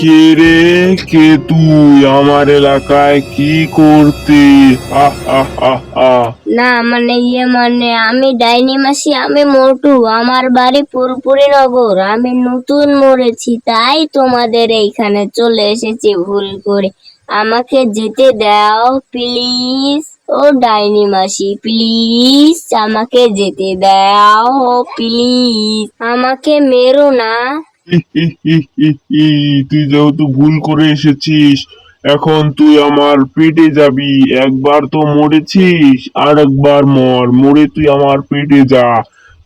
কে রে? কে তুই? আমার এলাকায় কি করতে? না মানে ইয়ে মানে আমি ডাইনি মাসি, আমি মোটু। আমার বাড়ি পুরপুরি নগর। আমি নতুন মরেছি, তাই তোমাদের এইখানে চলে এসেছি ভুল করে। আমাকে যেতে দাও, প্লিজ। ও ডাইনি মাসি, প্লিজ। আমাকে যেতে দাও প্লিজ। আমাকে মেরো না। তুই যেহেতু ভুল করে এসেছিস, এখন তুই আমার পেটে যাবি। একবার তো মরেছিস আর একবার মর। মরে তুই আমার পেটে যা।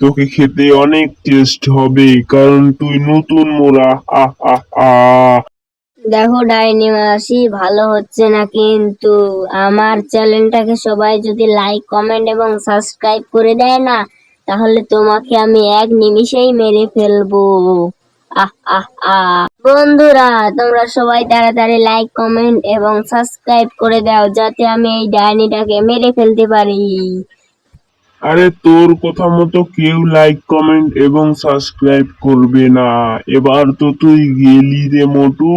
তোকে খেতে অনেক টেস্ট হবে, কারণ তুই নতুন মোরা। আহ দেখো ডাইনি মাসি, ভালো হচ্ছে না কিন্তু। আমার চ্যানেলটাকে সবাই যদি লাইক কমেন্ট এবং সাবস্ক্রাইব করে দেয় না, তাহলে তোমাকে আমি এক নিমিষেই মেরে ফেলব। বন্ধুরা তোমরা সবাই তাড়াতাড়ি লাইক কমেন্ট এবং সাবস্ক্রাইব করে দাও যাতে আমি এই ডাইনিটাকে মেরে ফেলতে পারি। আরে তোর কথা মতো কেউ লাইক কমেন্ট এবং সাবস্ক্রাইব করবে না। এবার তো তুই গেলি রে মোটু।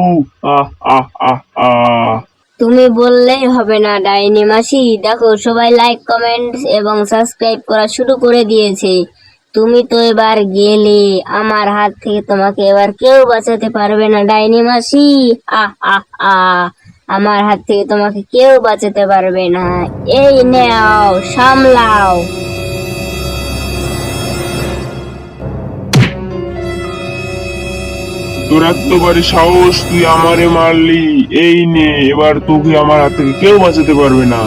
আহ আহ আহ আহ। তুমি বললেই হবে না ডাইনি মাসি। দেখো সবাই লাইক কমেন্ট এবং সাবস্ক্রাইব করা শুরু করে দিয়েছে। তুমি তো এবার গেলে, আমার হাত থেকে তোমাকে এবার কেউ বাঁচাতে পারবে না, ডাইনি মাসি। আহ আহ আহ আমার হাত থেকে তোমাকে কেউ বাঁচাতে পারবে না। এই নাও, সামলাও। তোর এতবারে সাহস তুই আমারে মারলি, এই নে, এবার তোকে আমার হাত থেকে কেউ বাঁচাতে পারবে না।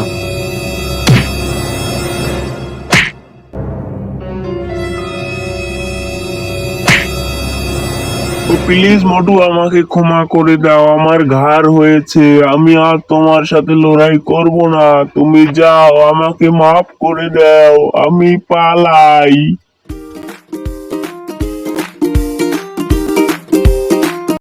প্লিজ মোটু আমাকে ক্ষমা করে দাও, আমার ঘাড় হয়েছে, আমি আর তোমার সাথে লড়াই করব না, তুমি যাও, আমাকে মাফ করে দাও, আমি পালাই।